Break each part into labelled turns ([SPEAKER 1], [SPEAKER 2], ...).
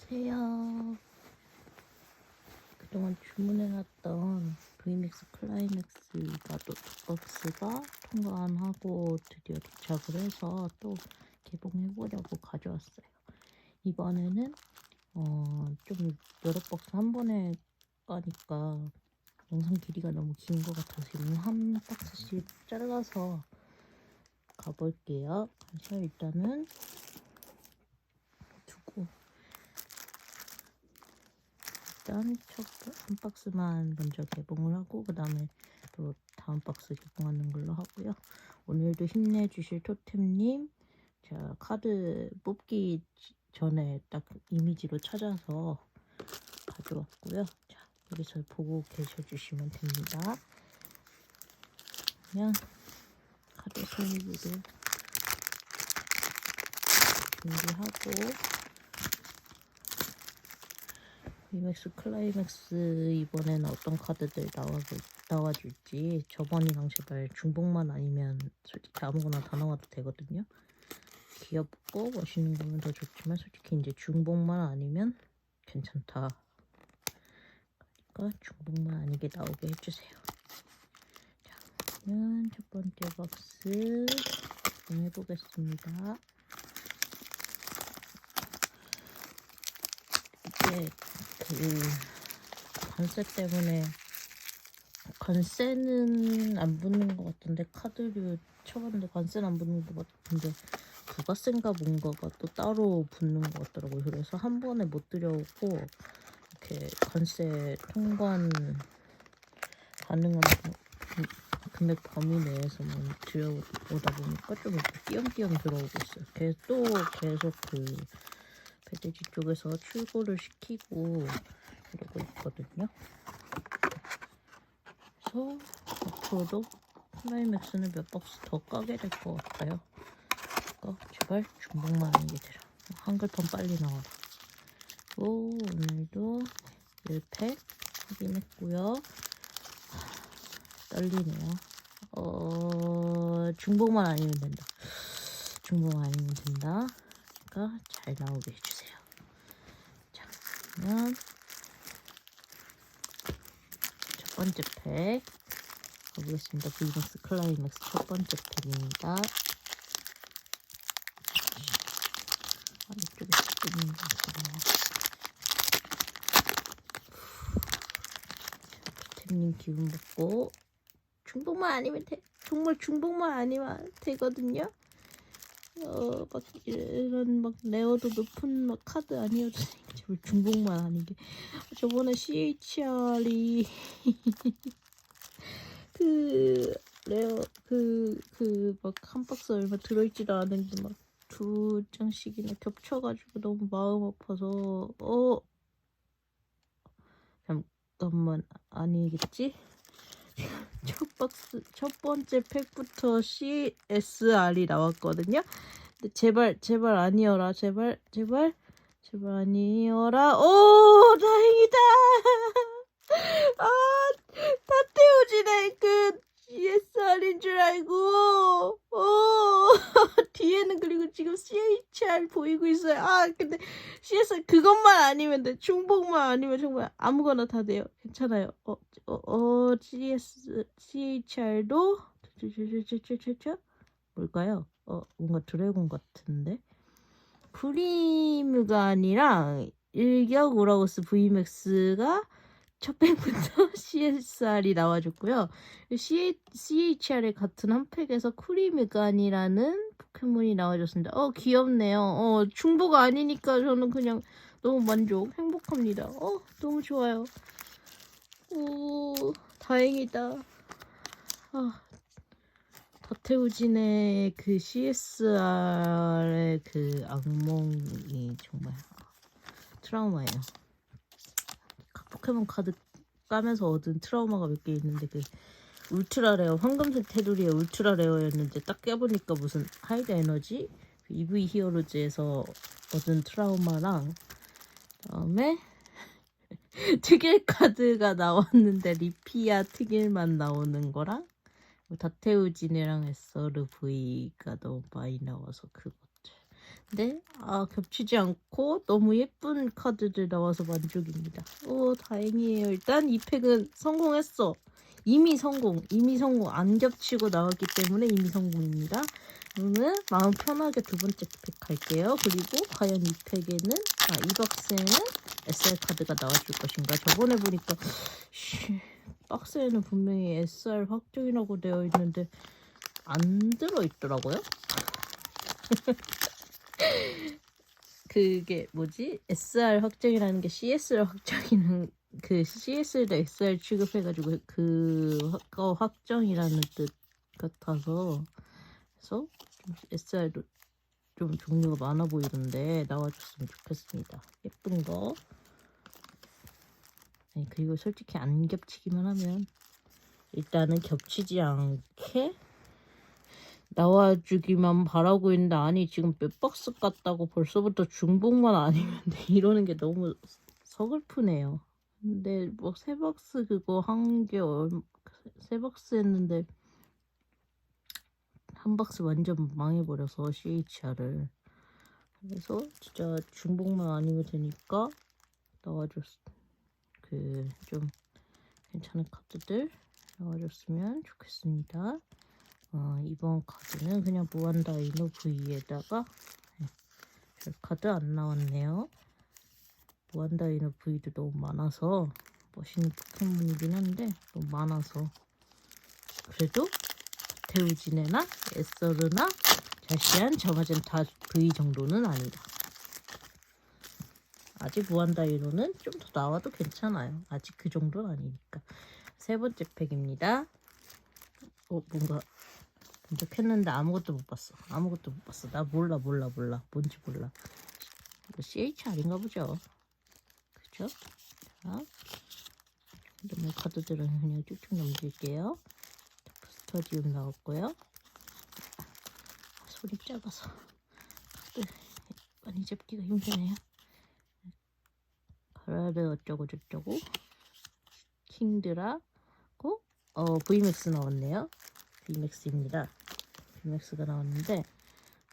[SPEAKER 1] 안녕하세요. 그동안 주문해놨던 VMAX 클라이맥스가 또 박스가 통관하고 드디어 도착을 해서 또 개봉해보려고 가져왔어요. 이번에는 어, 좀 여러 박스 한 번에 까니까 영상 길이가 너무 긴 것 같아서 지금 한 박스씩 잘라서 가볼게요. 그래서 일단은 두고 일단 첫 한 박스만 먼저 개봉을 하고 그 다음에 또 다음 박스 개봉하는 걸로 하고요. 오늘도 힘내주실 토템님 자 카드 뽑기 전에 딱 이미지로 찾아서 가져왔고요. 자 여기서 보고 계셔주시면 됩니다. 그냥 카드 슬리브를 준비하고 이맥스 클라이맥스 이번에는 어떤 카드들 나와 나와줄지 저번이랑 제발 중복만 아니면 솔직히 아무거나 다 나와도 되거든요. 귀엽고 멋있는 거면 더 좋지만 솔직히 이제 중복만 아니면 괜찮다. 그러니까 중복만 아니게 나오게 해주세요. 자, 그러면 첫 번째 박스 해보겠습니다. 그 관세 때문에 관세는 안 붙는 것 같은데 카드류 쳐봤는데 관세는 안 붙는 것 같은데 부가세인가 뭔가가 또 따로 붙는 것 같더라고요. 그래서 한 번에 못 들여오고 이렇게 관세 통관 가능한 금액 범위 내에서만 들여오다 보니까 좀 이렇게 띄엄띄엄 들어오고 있어요. 계속 또 계속 그 배대지 쪽에서 출고를 시키고 이러고 있거든요. 그래서 앞으로도 클라이맥스는 몇 박스 더 까게 될 것 같아요. 그러니까 제발 중복만 아니게 되라. 한글턴 빨리 나와라. 오, 오늘도 1팩 확인했고요. 떨리네요. 어, 중복만 아니면 된다. 중복만 아니면 된다. 그러니까 잘 나오게 해주세요. 자, 그러면 첫 번째 팩 가보겠습니다. 브이맥스 클라이맥스 첫 번째 팩입니다. 뜯는 거 같아요. 템님 기운 먹고 중복만 아니면 돼. 정말 중복만 아니면 되거든요. 어, 막 이런 막 레어도 높은 막 카드 아니어도 제발 중복만 아니게. 저번에 CHR이 그 레어 그 그 막 한 박스 얼마 들어있지도 않은 게 막 두 장씩이나 겹쳐가지고 너무 마음 아파서 어 잠깐만 아니겠지? 첫 박스 첫 번째 팩부터 CSR이 나왔거든요. 근데 제발 제발 아니어라 제발 제발 제발 아니어라 오 다행이다. 아다 태워지네 그 CSR인 줄 알고 오 뒤에는 그리고 지금 CHR 보이고 있어요. 아 근데 CSR 그것만 아니면 돼 중복만 아니면 정말 아무거나 다 돼요. 괜찮아요. 어 어, 어, GS, CHR도, 뭘까요? 어, 뭔가 드래곤 같은데? 프리뮤간이랑 일격 우라우스 VMAX가 첫 팩부터 CSR이 나와줬고요. CHR의 같은 한 팩에서 쿠리뮤간이라는 포켓몬이 나와줬습니다. 어, 귀엽네요. 어, 중복 아니니까 저는 그냥 너무 만족, 행복합니다. 어, 너무 좋아요. 오, 다행이다. 아, 더태우진의 그 CSR의 그 악몽이 정말 트라우마예요. 포켓몬 카드 까면서 얻은 트라우마가 몇 개 있는데 그 울트라 레어 황금색 테두리의 울트라 레어였는데 딱 깨보니까 무슨 하이드 에너지 그 EV 히어로즈에서 얻은 트라우마랑 그다음에 특일 카드가 나왔는데 리피아 특일만 나오는 거랑 다테우지네랑 에서르 V가 너무 많이 나와서 그것들 네, 아 겹치지 않고 너무 예쁜 카드들 나와서 만족입니다. 오 다행이에요. 일단 이 팩은 성공했어. 이미 성공, 이미 성공 안 겹치고 나왔기 때문에 이미 성공입니다. 그러면 마음 편하게 두 번째 팩 갈게요. 그리고 과연 이 팩에는 아, 이 박스에는 SR 카드가 나와줄 것인가? 저번에 보니까 쉬, 박스에는 분명히 SR 확정이라고 되어 있는데 안 들어 있더라고요. 그게 뭐지? SR 확정이라는 게 CSR 확정이는 그 CS를 SR 취급해가지고 그거 확정이라는 뜻 같아서 그래서 좀 SR도 좀 종류가 많아 보이던데 나와줬으면 좋겠습니다. 예쁜 거. 아니, 그리고 솔직히 안 겹치기만 하면 일단은 겹치지 않게 나와주기만 바라고 있는데 아니 지금 몇 박스 깠다고 벌써부터 중복만 아니면 돼. 이러는 게 너무 서글프네요. 근데 뭐 세 박스 그거 한 게 세 박스 했는데 한 박스 완전 망해버려서 CHR을 그래서 진짜 중복만 아니면 되니까 나와줬 그 좀 괜찮은 카드들 나와줬으면 좋겠습니다. 어, 이번 카드는 그냥 무한다이노 V에다가 네, 별 카드 안 나왔네요. 무한다이노 V도 너무 많아서 멋있는 포켓몬이긴 한데 너무 많아서 그래도 테우지네나 에서르나 자시안 저마젠타 V 정도는 아니다. 아직 무한다이노는 좀 더 나와도 괜찮아요. 아직 그 정도는 아니니까. 세 번째 팩입니다. 어, 뭔가 검색했는데 아무것도 못 봤어. 아무것도 못 봤어. 나 몰라, 몰라, 몰라. 뭔지 몰라. 이거 CHR인가 보죠. 그죠? 자, 이런 카드들은 그냥 쭉쭉 넘길게요. 스터디움 나왔고요. 손이 작아서 카드 많이 잡기가 힘드네요. 가라르 어쩌고 저쩌고 킹드라고 어 VMAX 나왔네요. VMAX입니다. VMAX가 나왔는데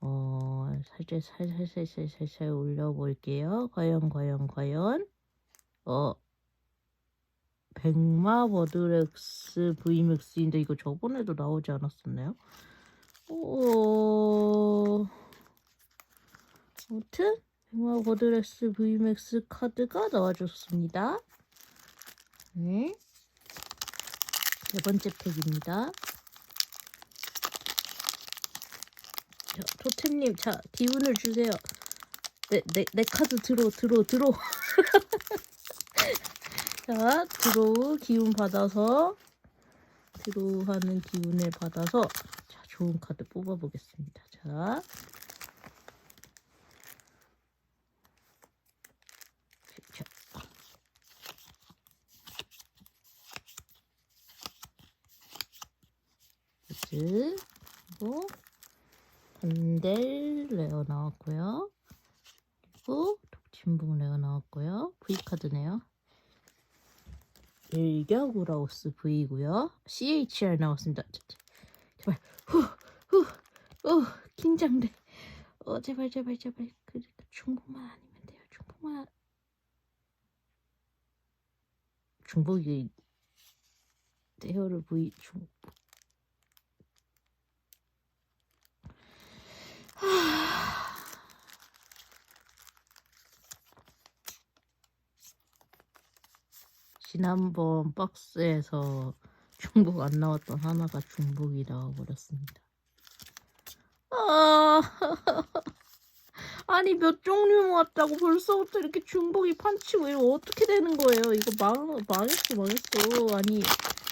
[SPEAKER 1] 어 살짝 살살 살살 살살 올려볼게요. 과연 과연 과연 어 백마 버드렉스 VMAX인데 이거 저번에도 나오지 않았었나요? 어 아무튼 백마 버드렉스 VMAX 카드가 나와줬습니다. 네. 네 번째 팩입니다. 자, 토템님, 자, 기운을 주세요. 내, 내, 내 카드 들어, 들어, 들어. 자, 들어우 기운 받아서, 들어우 하는 기운을 받아서, 자, 좋은 카드 뽑아보겠습니다. 자. 자. 즈 그리고 반델 레어 나왔고요. 그리고 독침봉 레어 나왔고요. V 카드네요. 일격 우라우스 V고요. CHR 나왔습니다. 제발 후후후 긴장돼. 어 제발 제발 제발 그 중복만 아니면 돼요. 중복만 중복이 대여를 V 중복 지난번 박스에서 중복 안 나왔던 하나가 중복이 나와버렸습니다. 아, 아니 몇 종류 모았다고 벌써부터 이렇게 중복이 판치고 이거 어떻게 되는 거예요? 이거 망 망했어 망했어. 아니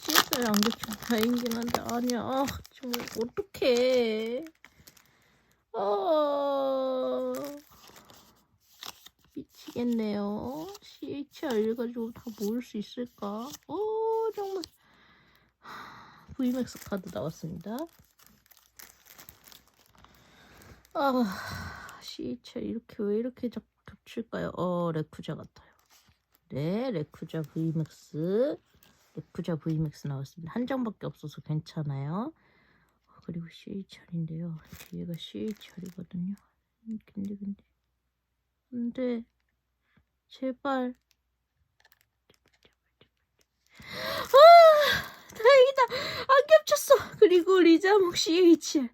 [SPEAKER 1] CSR 안 겹치면 다행이긴 한데 아니야 아, 정말 어떡해. 어... 미치겠네요. CHR 가지고 다 모을 수 있을까? 어, 정말. VMAX 카드 나왔습니다. 아, CHR 이렇게 왜 이렇게 자꾸 겹칠까요? 어, 레쿠자 같아요. 네, 레쿠자 VMAX. 레쿠자 VMAX 나왔습니다. 한 장밖에 없어서 괜찮아요. 그리고 CHR인데요. 뒤에가 CHR이거든요. 근데 근데. 안돼 제발. 아 다행이다. 안 겹쳤어. 그리고 리자몽 CHR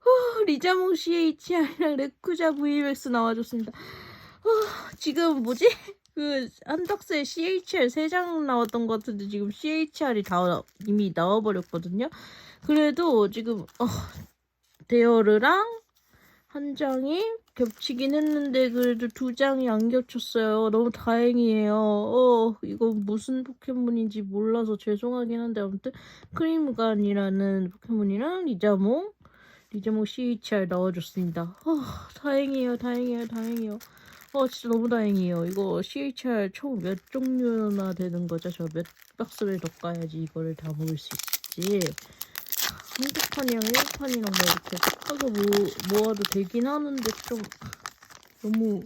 [SPEAKER 1] 후, 리자몽 CHR이랑 레쿠자 VMAX 나와줬습니다. 후, 지금 뭐지? 그 한덕스에 CHR 3장 나왔던 것 같은데 지금 CHR이 다 이미 나와버렸거든요 그래도 지금 어, 데어르랑 한 장이 겹치긴 했는데 그래도 두 장이 안 겹쳤어요. 너무 다행이에요. 어, 이거 무슨 포켓몬인지 몰라서 죄송하긴 한데 아무튼 크림간이라는 포켓몬이랑 리자몽 리자몽 CHR 넣어줬습니다. 어, 다행이에요. 다행이에요. 다행이에요. 어, 진짜 너무 다행이에요. 이거 CHR 총 몇 종류나 되는 거죠? 저 몇 박스를 더 까야지 이거를 다 모을 수 있지. 한국판이랑 일본판이랑 뭐 이렇게 섞어서 모, 모아도 되긴 하는데 좀 너무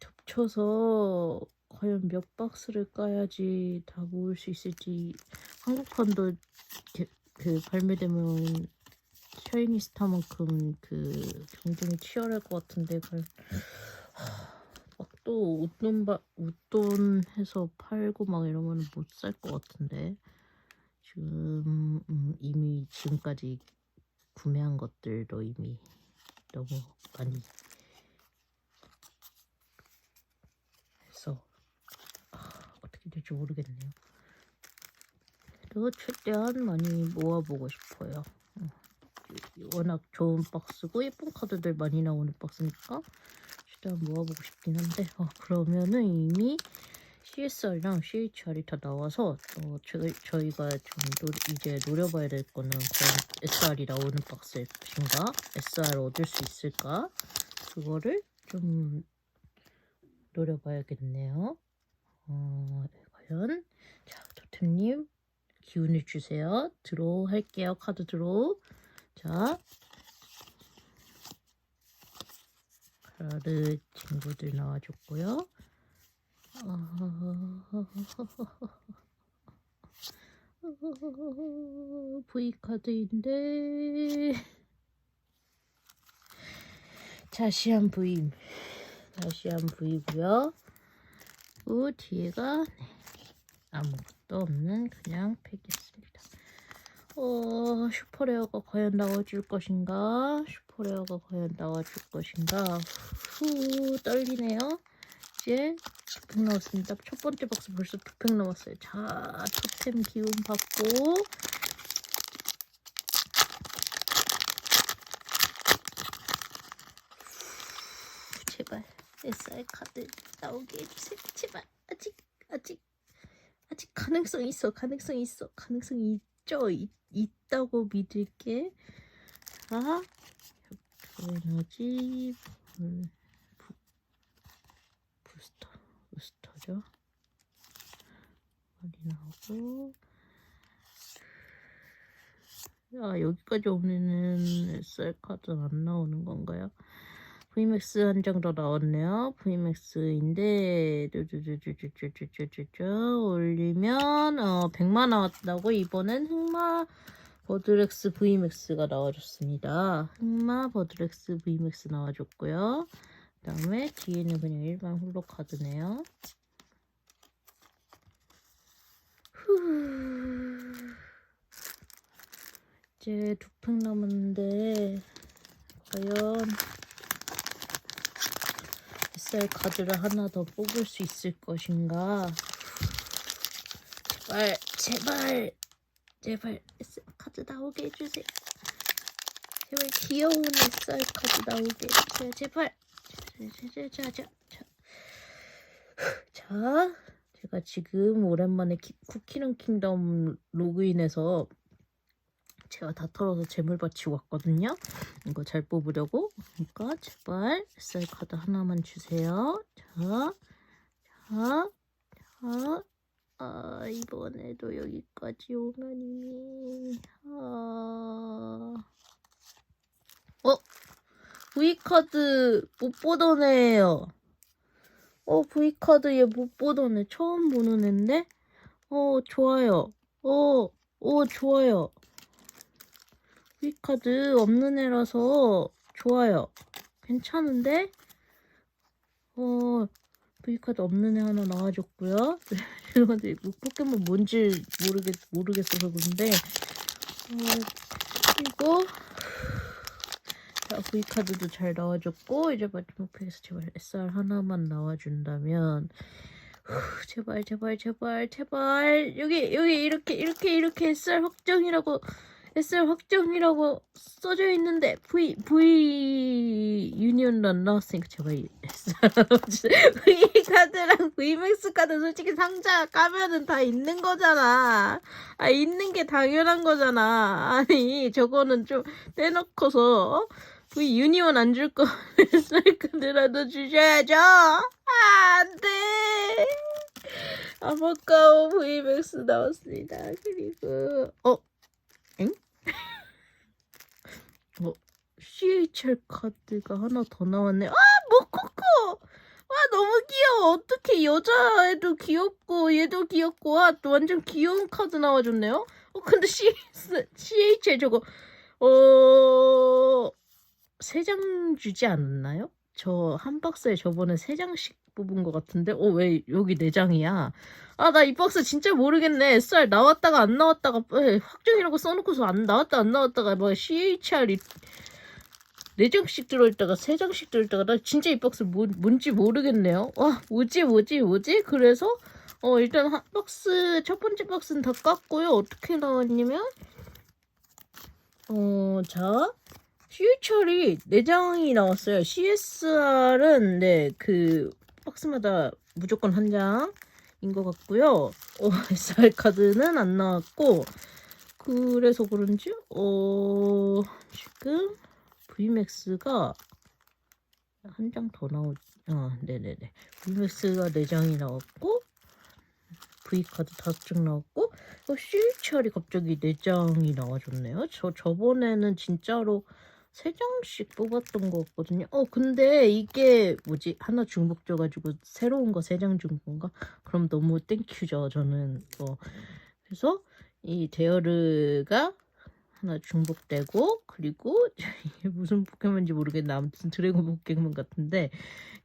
[SPEAKER 1] 겹쳐서 과연 몇 박스를 까야지 다 모을 수 있을지. 한국판도 이렇게 그 발매되면 샤이니스타만큼 그 경쟁이 치열할 것 같은데 막또 웃돈 바, 웃돈 해서 팔고 막 이러면 못 살 것 같은데 지금 음, 이미 지금까지 구매한 것들도 이미 너무 많이 해서 아, 어떻게 될지 모르겠네요. 그래도 최대한 많이 모아보고 싶어요. 음, 워낙 좋은 박스고 예쁜 카드들 많이 나오는 박스니까 최대한 모아보고 싶긴 한데 어, 그러면은 이미 CSR이랑 CHR이 다 나와서 어, 저희, 저희가 좀 노, 이제 노려봐야 될 거는 과연 SR이 나오는 박스일 것인가 SR 얻을 수 있을까? 그거를 좀 노려봐야겠네요. 어, 네, 과연. 자 도템님 기운을 주세요. 드로우 할게요 카드 드로우 자. 카드 친구들 나와줬고요 V카드인데. 자시한 V. 자시한 V고요. 그 뒤에가 네, 아무것도 없는 그냥 팩이었습니다. 어, 슈퍼레어가 과연 나와줄 것인가? 슈퍼레어가 과연 나와줄 것인가? 후 떨리네요. 이제 두팩 나왔습니다. 첫 번째 박스 벌써 두 팩 남았어요. 자, 토템 기운 받고 제발 SR 카드 나오게 해주세요. 제발 아직 아직 아직 가능성 있어. 가능성 있어. 가능성 있죠. 있, 있다고 믿을게. 자, 에너지 음. 부스터 부스터죠 많이 나오고 아 여기까지 오면은 SR 카드 안 나오는 건가요? VMAX 한 장 더 나왔네요. VMAX인데 쭈쭈쭈쭈쭈쭈쭈쭈 올리면 어 100만 나왔다고 이번엔 흑마 버드렉스 VMAX가 나와줬습니다. 흑마 버드렉스 VMAX 나와줬고요. 그 다음에 뒤에는 그냥 일반 홀로 카드네요. 후. 이제 두 팩 남았는데 과연 SR 카드를 하나 더 뽑을 수 있을 것인가? 제발, 제발, 제발 SR 카드 나오게 해주세요. 제발 귀여운 SR 카드 나오게 해주세요. 제발. 자자자자 자, 자, 제가 지금 오랜만에 키, 쿠키런 킹덤 로그인해서 제가 다 털어서 재물 바치고 왔거든요. 이거 잘 뽑으려고. 그러니까 제발 쌀 카드 하나만 주세요. 자, 자, 자. 아, 이번에도 여기까지 오면 이미 아. 어? V카드 못 보던 애예요. 어, V카드 얘 못 보던 애. 처음 보는 애인데? 어, 좋아요. 어, 어, 좋아요. V카드 없는 애라서 좋아요. 괜찮은데? 어, V카드 없는 애 하나 나와줬고요. 이런데 뭐 포켓몬 뭔지 모르겠, 모르겠어서 그런데, 어, 그리고, 자, V카드도 잘 나와줬고, 이제 마지막 팩에서 제발 SR 하나만 나와준다면, 후, 제발, 제발, 제발, 제발. 여기, 여기, 이렇게, 이렇게, 이렇게 SR 확정이라고, SR 확정이라고 써져 있는데, V, V, 유니언도 안 나왔으니까 제발 SR, V 카드랑 VMAX 카드 솔직히 상자 까면은 다 있는 거잖아. 아, 있는 게 당연한 거잖아. 아니, 저거는 좀 떼놓고서, 어? V 유니온 안 줄 거, 카드라도 주셔야죠. 아, 안 돼. 아마까오 VMAX 나왔습니다. 그리고, 어, 엥? 어, CHR 카드가 하나 더 나왔네. 아, 모코코! 와, 너무 귀여워. 어떻게 여자애도 귀엽고, 얘도 귀엽고, 와, 또 완전 귀여운 카드 나와줬네요. 어, 근데 CS, CHR 저거, 어, 세 장 주지 않았나요? 저 한 박스에 저번에 세 장씩 뽑은 것 같은데, 어, 왜 여기 네 장이야? 아, 나 이 박스 진짜 모르겠네. SR 나왔다가 안 나왔다가, 에, 확정이라고 써놓고서 안 나왔다, 안 나왔다가, 뭐, CHR이 네 장씩 들어있다가 세 장씩 들어있다가, 나 진짜 이 박스 뭐, 뭔지 모르겠네요. 와, 뭐지, 뭐지, 뭐지? 그래서, 어, 일단 한 박스, 첫 번째 박스는 다 깠고요. 어떻게 나왔냐면, 어, 자, CHR이 4장이 나왔어요. CSR은, 네, 그, 박스마다 무조건 한 장인 것 같고요. 어, SR 카드는 안 나왔고, 그래서 그런지, 어, 지금, VMAX가 한 장 더 나오, 아, 네네네. VMAX가 4장이 나왔고, V카드 5장 나왔고, 어, CHR이 갑자기 4장이 나와줬네요. 저, 저번에는 진짜로 3장씩 뽑았던 거 같거든요. 어, 근데 이게 뭐지? 하나 중복줘가지고 새로운 거 3장 준 건가? 그럼 너무 땡큐죠, 저는. 어, 그래서 이 데어르가 하나 중복되고, 그리고 이게 무슨 포켓몬인지 모르겠는데, 아무튼 드래곤 포켓몬 같은데,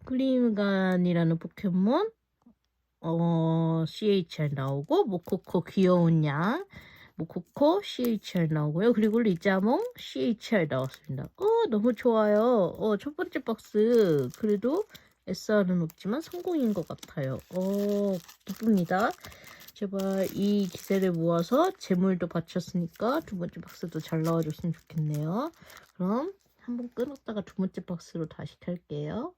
[SPEAKER 1] 클리무간이라는 포켓몬, 어, CHR 나오고, 모코코 귀여운 양, 모코코 CHR 나오고요. 그리고 리자몽 CHR 나왔습니다. 어, 너무 좋아요. 어, 첫 번째 박스. 그래도 SR은 없지만 성공인 것 같아요. 어, 기쁩니다. 제발 이 기세를 모아서 재물도 바쳤으니까 두 번째 박스도 잘 나와줬으면 좋겠네요. 그럼 한번 끊었다가 두 번째 박스로 다시 켤게요.